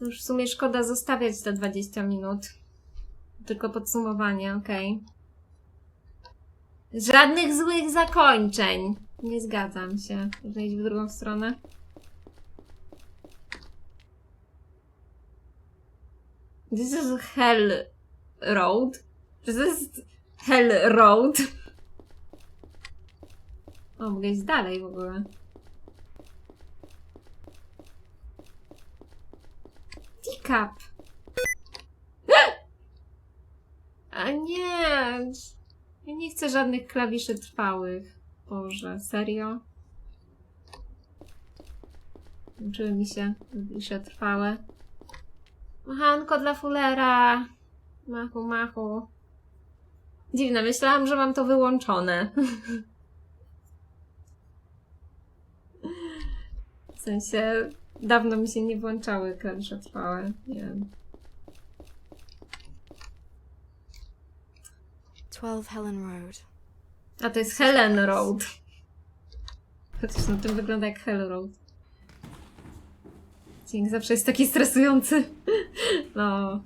Już w sumie szkoda zostawiać te 20 minut. Tylko podsumowanie, okej. Żadnych złych zakończeń. Nie zgadzam się. Można iść w drugą stronę. This is Hell Road. To jest Hell Road? O, mogę iść dalej w ogóle. Teacup. A nie. Ja nie chcę żadnych klawiszy trwałych. Boże, serio? Uczyły mi się klawisze trwałe. Machanko dla Fullera. Machu, machu. Dziwne, myślałam, że mam to wyłączone. W sensie, dawno mi się nie włączały klawisze trwałe. Nie wiem. 12 Helen Road. A to jest Helen Road. Chociaż na tym wygląda jak Hell Road. Dzień zawsze jest taki stresujący. No.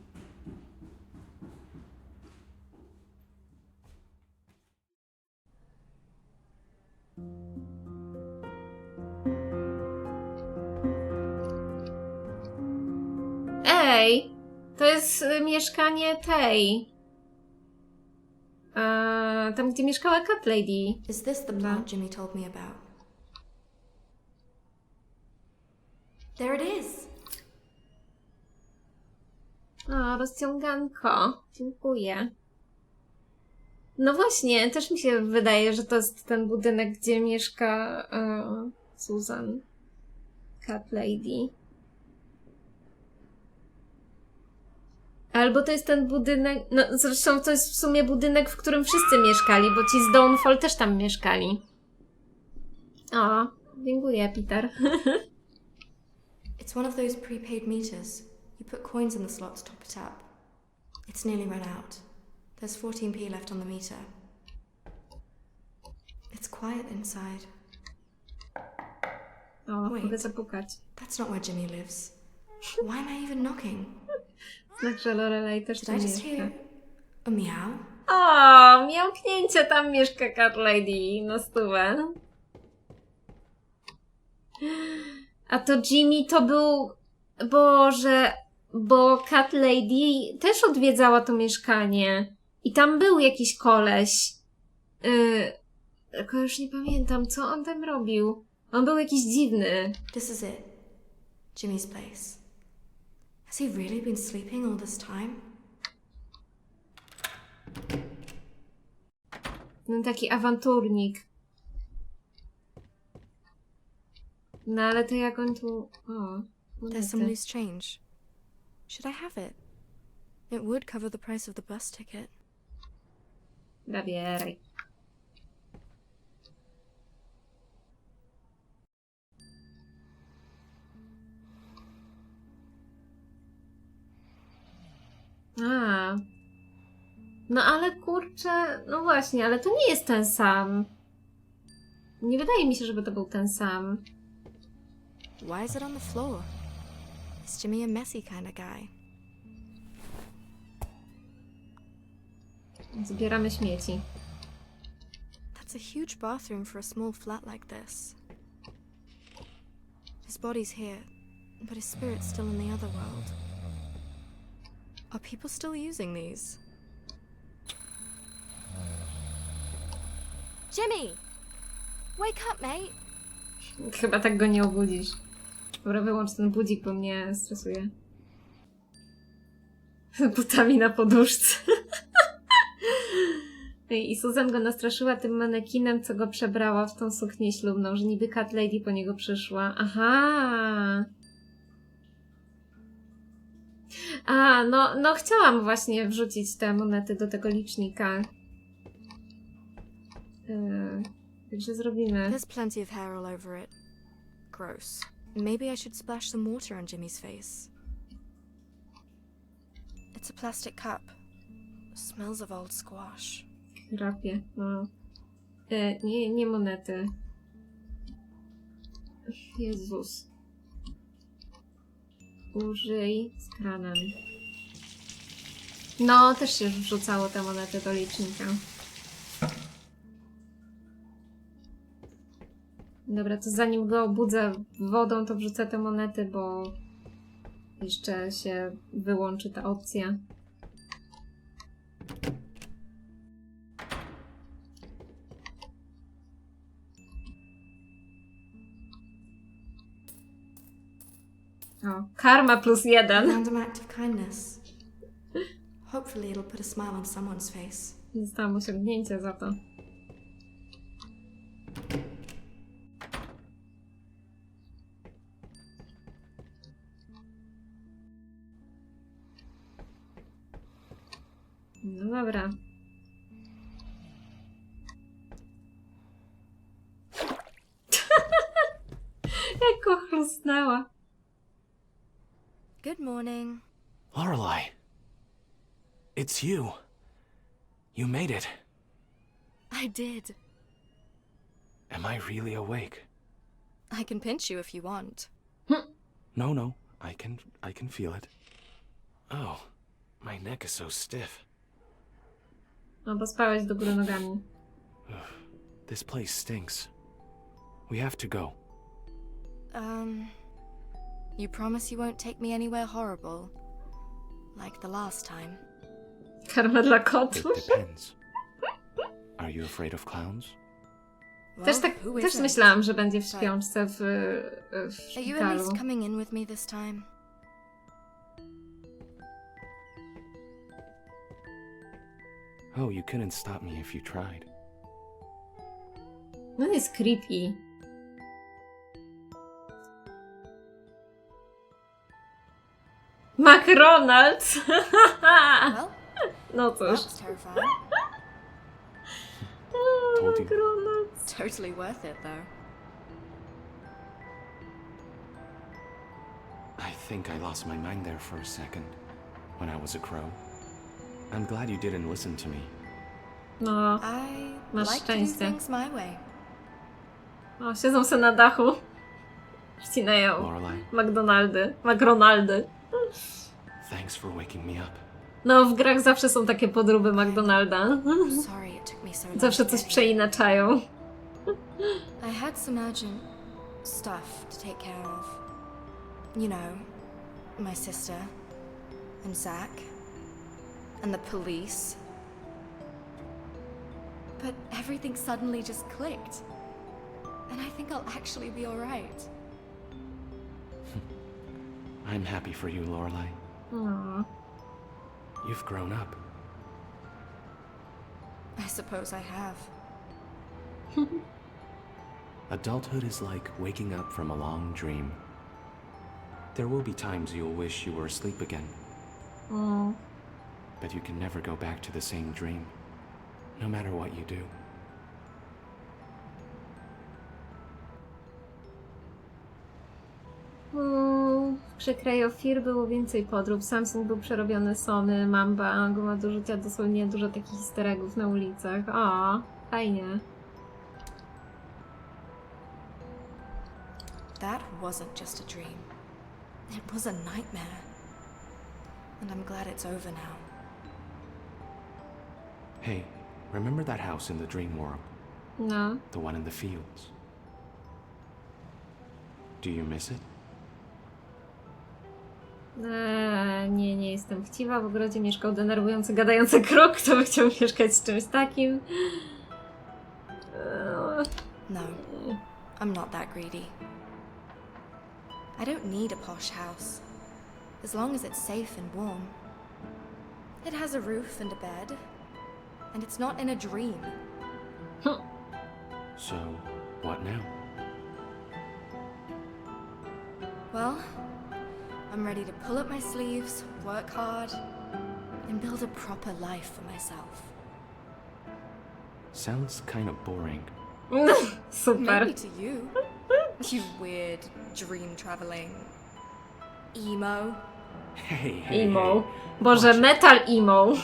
Ej! To jest y, mieszkanie tej. Eee, tam, gdzie mieszkała Cat Lady. Is this the plant Jimmy told me about? There it is! O, rozciąganko. Dziękuję. No właśnie, też mi się wydaje, że to jest ten budynek, gdzie mieszka e, Susan. Cat Lady. Albo to jest ten budynek. No, zresztą to jest w sumie budynek, w którym wszyscy mieszkali, bo ci z Downfall też tam mieszkali. O, dziękuję, Peter. It's one of those prepaid meters. You put coins in the slot to top it up. It's nearly run out. There's 14p left on the meter. It's quiet inside. O, Wait. mogę zapukać. That's not where Jimmy lives. Why am I even knocking? Znak, że Lorelai też tam mieszka. a meow? O, miałknięcie, tam mieszka Cat Lady na stówę. A to Jimmy to był... Boże, bo Cat Lady też odwiedzała to mieszkanie. I tam był jakiś koleś. Yy, tylko już nie pamiętam, co on tam robił. On był jakiś dziwny. This is it. Jimmy's place. Has he really been sleeping all this time? No, taki awanturnik. No ale to jak on tu... O, There's some loose change. Should I have it? It would cover the price of the bus ticket. Zabieraj. A. No ale kurczę, no właśnie, ale to nie jest ten sam. Nie wydaje mi się, żeby to był ten sam. Why is it on the floor? Is Jimmy a messy kind of guy? Zbieramy śmieci. That's a huge bathroom for a small flat like this. His body's here, but his spirit's still in the other world. Are people still using these? Jimmy! Wake up, mate! Chyba tak go nie obudzisz. Dobra, wyłącz ten budzik, bo mnie stresuje. Butami na poduszce. Ej, I Susan go nastraszyła tym manekinem, co go przebrała w tą suknię ślubną, że niby Cat Lady po niego przyszła. Aha! A, no, no chciałam właśnie wrzucić te monety do tego licznika. Yy, także zrobimy. There's plenty of hair all over it. Gross. Maybe I should splash some water on Jimmy's face. It's a plastic cup. Smells of old squash. Rapie, no. E, nie, nie monety. Jezus. Użyj z kranem. No, też się wrzucało te monety do licznika. Dobra, to zanim go obudzę wodą, to wrzucę te monety, bo jeszcze się wyłączy ta opcja. O, karma plus jeden. Random act of kindness. Hopefully, it'll put a smile on someone's face. Dostałam osiągnięcie za to. Morning. Lorelei. It's you. You made it. I did. Am I really awake? I can pinch you if you want. No, no. I can I can feel it. Oh, my neck is so stiff. No bo spałeś do góry nogami. This place stinks. We have to go. Um, you promise you won't take me anywhere horrible? Like the last time. Karma dla It depends. Are you afraid of clowns? Well, Też tak, who też isn't? myślałam, że będzie w Tak. śpiączce w, w Are you at szpitalu. least coming in with me this time? Oh, you couldn't stop me if you tried. No jest creepy. McDonald's! Well, no cóż. that's terrifying. Told you. McDonald's. Totally worth it, though. I think I lost my mind there for a second when I was a crow. I'm glad you didn't listen to me. No, I Masz like to do szczęście. things my way. o, siedzą sobie na dachu. Wcinają Lorelei, McDonaldy. McDonaldy. Thanks for waking me up. No, w grach zawsze są takie podróby McDonalda. Sorry it took me so long. Zawsze to coś get here. przeinaczają. I had some urgent stuff to take care of. You know, my sister, and Zach, and the police. But everything suddenly just clicked. And I think I'll actually be alright. I'm happy for you, Lorelei. O, You've grown up. I suppose I have. Adulthood is like waking up from a long dream. There will be times you'll wish you were asleep again, o. but you can never go back to the same dream, no matter what you do. Of Fear było więcej podrób. Samsung był przerobiony Sony, Mamba, guma do rzucia dosłownie dużo takich easter eggów na ulicach. O, fajnie. That wasn't just a dream. It was a nightmare. And I'm glad it's over now. Hey, remember that house in the dream world? No. The one in the fields? Do you miss it? Eee, nie, nie jestem chciwa. W ogrodzie mieszkał denerwujący, gadający krok. Kto by chciał mieszkać z czymś takim? Eee, No, I'm not that greedy. I don't need a posh house, as long as it's safe and warm. It has a roof and a bed, and it's not in a dream. So, what now? Well, I'm ready to pull up my sleeves, work hard, and build a proper life for myself. Sounds kind of boring. Super. Maybe to you. You weird dream traveling emo. Hey, hey, Emo. hey. Boże, Watch metal emo.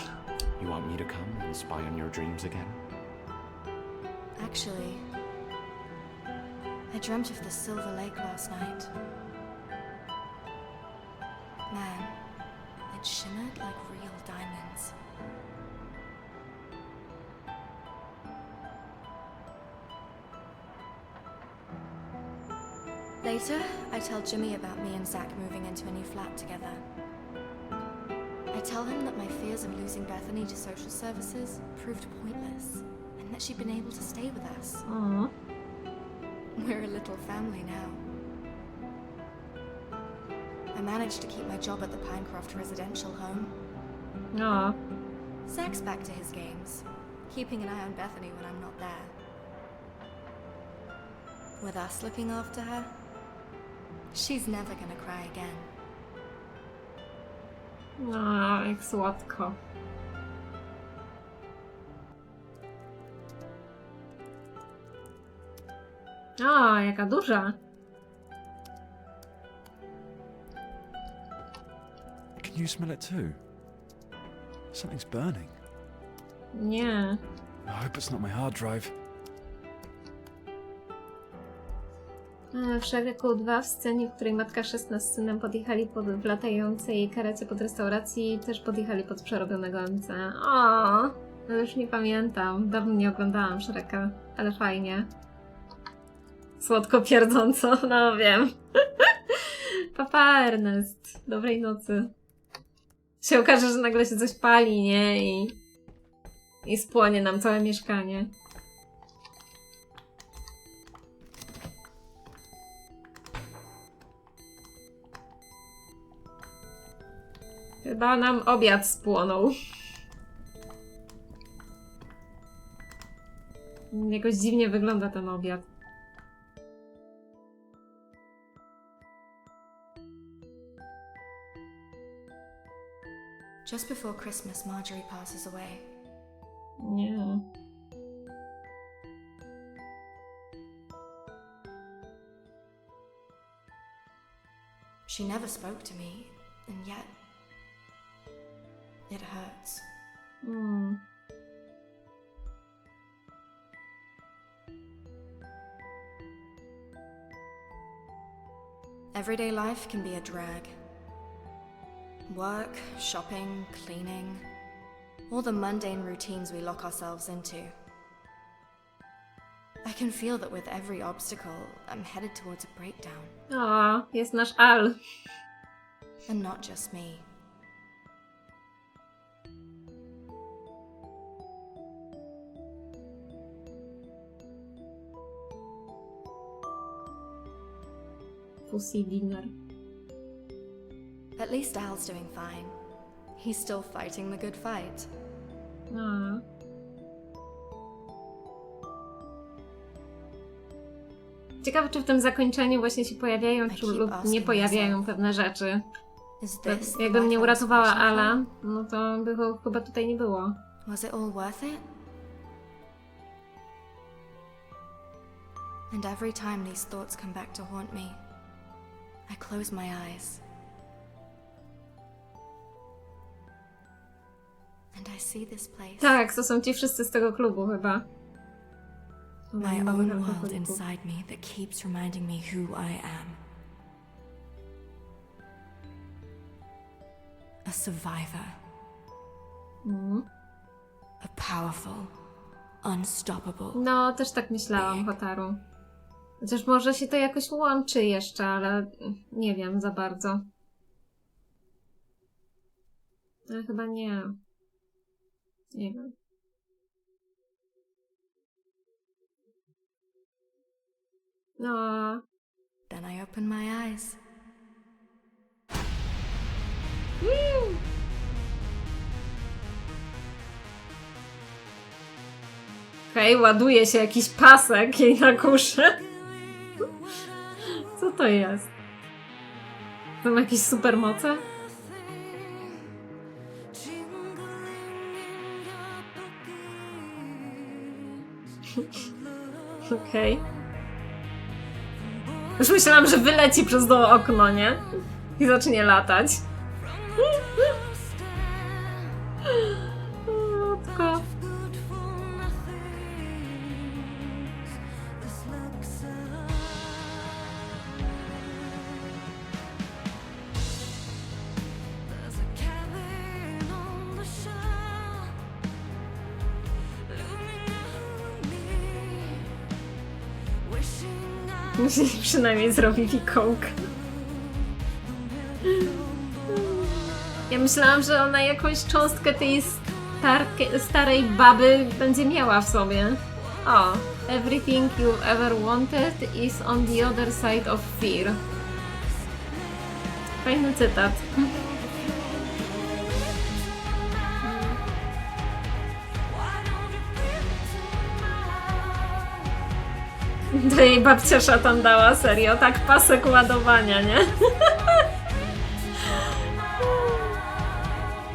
You want me to come and spy on your dreams again? Actually, I dreamt of the Silver Lake last night. Man. It shimmered like real diamonds. Later, I tell Jimmy about me and Zach moving into a new flat together. I tell him that my fears of losing Bethany to social services proved pointless, and that she'd been able to stay with us. O. We're a little family now. I managed to keep my job at the Pinecroft residential home. O. Zach's back to his games, keeping an eye on Bethany when I'm not there. With us looking after her, she's never gonna cry again. No, jak słodko. O, jaka duża. You smell it too? Something's burning. Nie. I hope it's not my hard drive. W Shrek 2 w scenie, w której matka chrzestna z synem podjechali pod, w latającej karecie pod restauracji, też podjechali pod przerobionego MC. O, no już nie pamiętam. Dawno nie oglądałam Shreka, ale fajnie. Słodko pierdząco, no wiem. Papa Ernest. Dobrej nocy. Się okaże, że nagle się coś pali, nie? I, i spłonie nam całe mieszkanie. Chyba nam obiad spłonął. Jakoś dziwnie wygląda ten obiad. Just before Christmas, Marjorie passes away. Yeah. She never spoke to me, and yet. It hurts. Hmm. Everyday life can be a drag. Work, shopping, cleaning, all the mundane routines we lock ourselves into. I can feel that with every obstacle, I'm headed towards a breakdown. O, jest nasz Al. And not just me. Pussy dinner. At least Al's doing fine. He's still fighting the good fight. No. Ciekawe, czy w tym zakończeniu właśnie się pojawiają, czy lub nie pojawiają pewne rzeczy. To Jakbym nie uratowała? Ala, no to by go chyba tutaj nie było. Was it all worth it? And every time these thoughts come back to haunt me, I close my eyes. And I see this place. Tak, to są ci wszyscy z tego klubu chyba. My own world inside me that keeps reminding me who I am. A survivor. Mhm. A powerful, unstoppable. No, też tak myślałam, Hotaru. Chociaż może się to jakoś łączy jeszcze, ale nie wiem za bardzo. Ale chyba nie. Nie wiem. No. Then I open my eyes. Okej, ładuje się jakiś pasek jej na kuszę. Co to jest? Są jakieś supermoce? Okej. Już myślałam, że wyleci przez to okno, nie? I zacznie latać. Przynajmniej zrobi fikołkę. Ja myślałam, że ona jakąś cząstkę tej starke, starej baby będzie miała w sobie. O, everything you've ever wanted is on the other side of fear. Fajny cytat. To jej babcia szatan dała, serio, tak pasek ładowania, nie?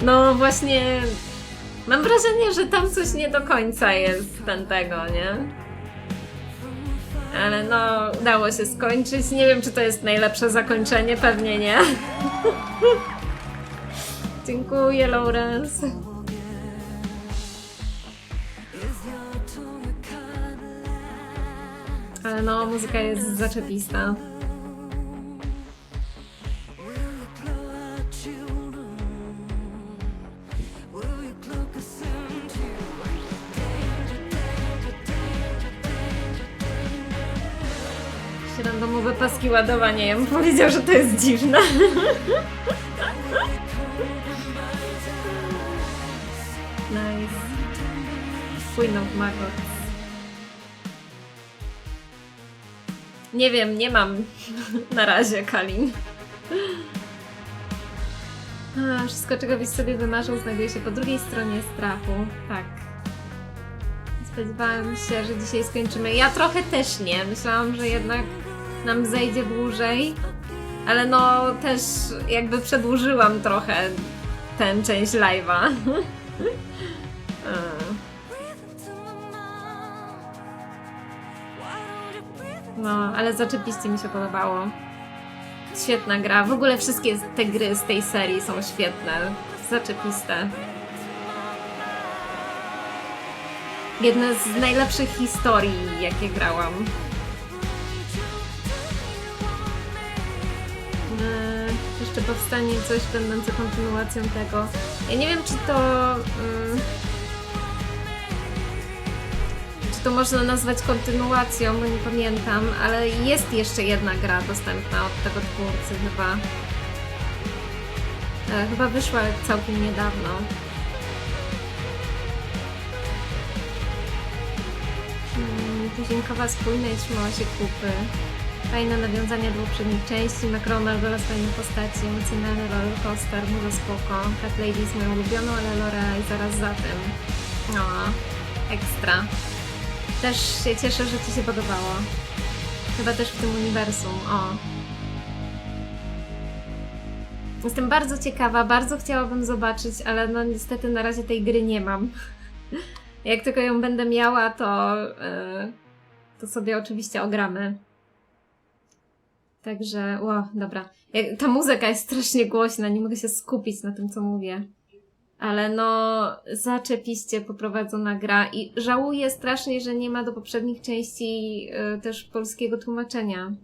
No właśnie, mam wrażenie, że tam coś nie do końca jest ten tego, nie? Ale no, udało się skończyć. Nie wiem, czy to jest najlepsze zakończenie, pewnie nie. Dziękuję, Lawrence. Ale no, muzyka jest zaczepista. Jakieś Randomowe paski ładowania. Ja bym powiedział, że to jest dziwne. nice. Queen of Maggots. Nie wiem, nie mam na razie Kalin. A, wszystko, czego byś sobie wymarzył, znajduje się po drugiej stronie strachu. Tak. Spodziewałam się, że dzisiaj skończymy. Ja trochę też nie. Myślałam, że jednak nam zejdzie dłużej. Ale no, też jakby przedłużyłam trochę tę część live'a. No, ale zaczepiście mi się podobało. Świetna gra. W ogóle wszystkie te gry z tej serii są świetne. Zaczepiste. Jedna z najlepszych historii, jakie grałam. Eee, jeszcze powstanie coś będące kontynuacją tego. Ja nie wiem, czy to. czy to można nazwać kontynuacją, bo nie pamiętam, ale jest jeszcze jedna gra dostępna od tego twórcy chyba. E, chyba wyszła całkiem niedawno. Mm, Tuzinkowa spójność trzymała się kupy. Fajne nawiązania do poprzednich części, McRonald oraz fajne postaci, emocjonalny rollercoaster, może spoko. Cat Lady jest moją ulubioną, ale Lorelai zaraz za tym. No, ekstra. Też się cieszę, że Ci się podobało. Chyba też w tym uniwersum, o. Jestem bardzo ciekawa, bardzo chciałabym zobaczyć, ale no niestety na razie tej gry nie mam. Jak tylko ją będę miała, to, yy, to sobie oczywiście ogramy. Także, ło, dobra. Ta muzyka jest strasznie głośna, nie mogę się skupić na tym, co mówię. Ale no, zaczepiście poprowadzona gra i żałuję strasznie, że nie ma do poprzednich części y, też polskiego tłumaczenia.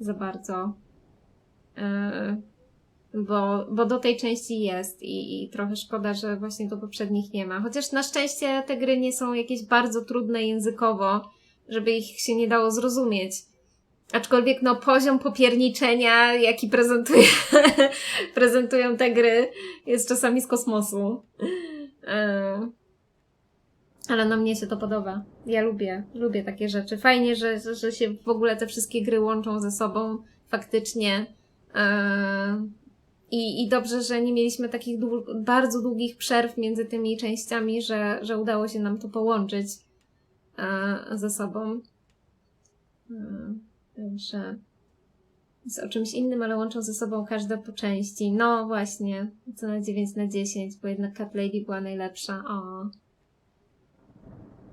Za bardzo. Y, bo, bo do tej części jest i, i trochę szkoda, że właśnie do poprzednich nie ma. Chociaż na szczęście te gry nie są jakieś bardzo trudne językowo, żeby ich się nie dało zrozumieć. Aczkolwiek no poziom popierniczenia, jaki prezentuje, prezentują te gry, jest czasami z kosmosu. Yy. Ale no mnie się to podoba. Ja lubię, lubię takie rzeczy. Fajnie, że, że- się w ogóle te wszystkie gry łączą ze sobą faktycznie. Yy. I, I dobrze, że nie mieliśmy takich dłu- bardzo długich przerw między tymi częściami, że, że udało się nam to połączyć yy, ze sobą. Także jest o czymś innym, ale łączą ze sobą każda po części. No właśnie, co na 9 na 10, bo jednak Cat Lady była najlepsza. O.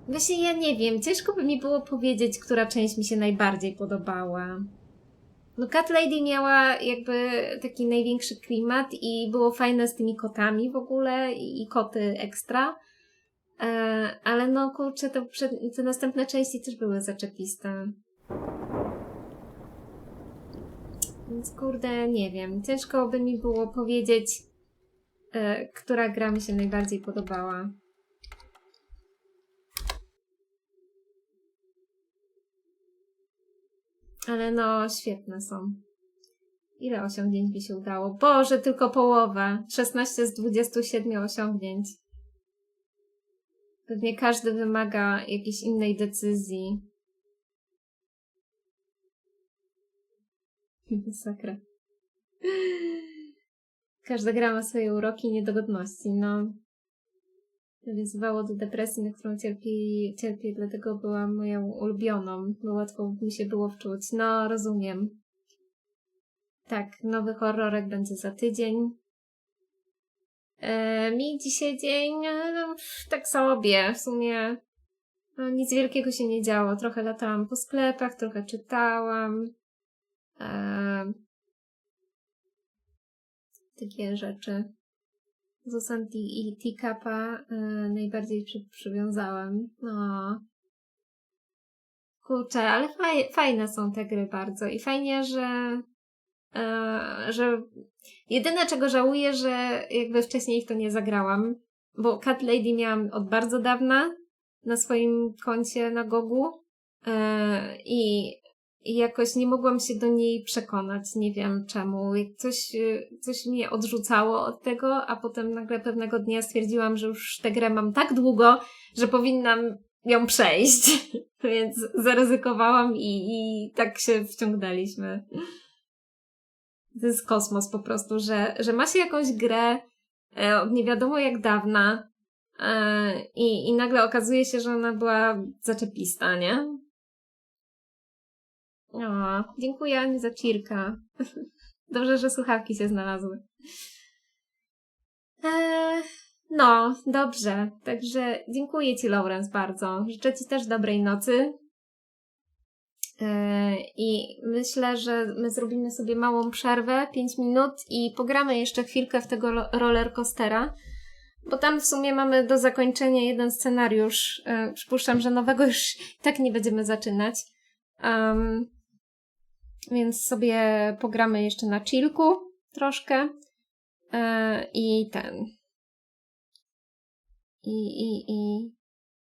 Właśnie ja nie wiem, ciężko by mi było powiedzieć, która część mi się najbardziej podobała. No Cat Lady miała jakby taki największy klimat i było fajne z tymi kotami w ogóle i, i koty ekstra. E, ale no kurczę, te, te następne części też były zaczepiste. Więc kurde, nie wiem. Ciężko by mi było powiedzieć, e, która gra mi się najbardziej podobała. Ale no, świetne są. Ile osiągnięć by się udało? Boże, tylko połowę. 16 z 27 osiągnięć. Pewnie każdy wymaga jakiejś innej decyzji. Masakra. Każda gra ma swoje uroki i niedogodności, no. Nawiązywało do depresji, na którą cierpi, cierpię, dlatego była moją ulubioną, bo łatwo mi się było wczuć. No, rozumiem. Tak, nowy horrorek będzie za tydzień. E, mi dzisiaj dzień, no, tak sobie, w sumie no, nic wielkiego się nie działo. Trochę latałam po sklepach, trochę czytałam. E, takie rzeczy. Zusan i Teacupa e, najbardziej przy, przywiązałam. No. Kurczę, ale faj, fajne są te gry bardzo i fajnie, że e, że jedyne czego żałuję, że jakby wcześniej w to nie zagrałam, bo Cat Lady miałam od bardzo dawna na swoim koncie na Gogu e, i i jakoś nie mogłam się do niej przekonać, nie wiem czemu. Coś, y, coś mnie odrzucało od tego, a potem nagle pewnego dnia stwierdziłam, że już tę grę mam tak długo, że powinnam ją przejść. Więc zaryzykowałam i, i tak się wciągnęliśmy. To jest kosmos po prostu, że, że ma się jakąś grę e, od nie wiadomo jak dawna e, i, i nagle okazuje się, że ona była zaczepista, nie? O, dziękuję Ani za cirka. Dobrze, że słuchawki się znalazły. Eee, no, dobrze. Także dziękuję Ci, Lawrence, bardzo. Życzę Ci też dobrej nocy. Eee, I myślę, że my zrobimy sobie małą przerwę, 5 minut i pogramy jeszcze chwilkę w tego lo- roller coastera. Bo tam w sumie mamy do zakończenia jeden scenariusz. Eee, przypuszczam, że nowego już tak nie będziemy zaczynać. Um, więc sobie pogramy jeszcze na chillku troszkę. E, I ten. I, i, i.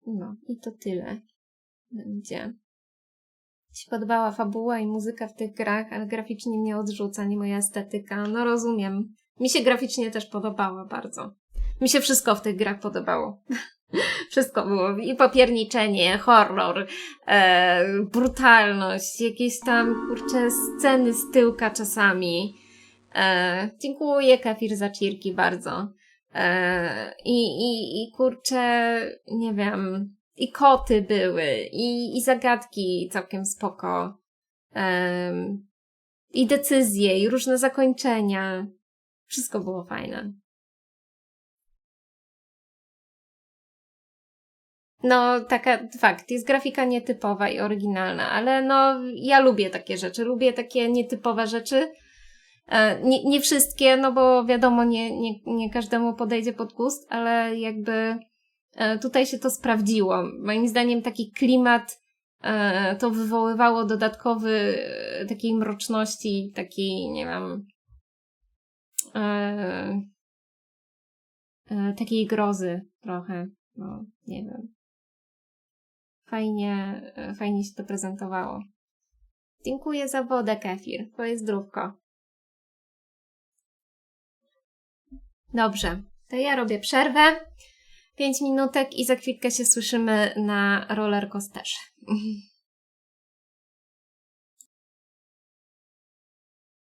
No, i to tyle. Będzie. Ci podobała fabuła i muzyka w tych grach, ale graficznie mnie odrzuca, nie moja estetyka. No rozumiem. Mi się graficznie też podobała bardzo. Mi się wszystko w tych grach podobało. Wszystko było. I popierniczenie, horror, e, brutalność, jakieś tam, kurcze, sceny z tyłka czasami. E, dziękuję, Kafir, za cirki bardzo. E, i, i, I kurczę, nie wiem, i koty były, i, i zagadki całkiem spoko. E, I decyzje, i różne zakończenia. Wszystko było fajne. No, taka, fakt, jest grafika nietypowa i oryginalna, ale no, ja lubię takie rzeczy, lubię takie nietypowe rzeczy. E, Nie, nie wszystkie, no bo wiadomo, nie, nie, nie każdemu podejdzie pod gust, ale jakby e, tutaj się to sprawdziło. Moim zdaniem taki klimat e, to wywoływało dodatkowy takiej mroczności, takiej, nie wiem, takiej grozy trochę, no, nie wiem fajnie, e, fajnie się to prezentowało. Dziękuję za wodę, Kefir. Twoje zdrówko. Dobrze, to ja robię przerwę. Pięć minutek i za chwilkę się słyszymy na roller coasterze.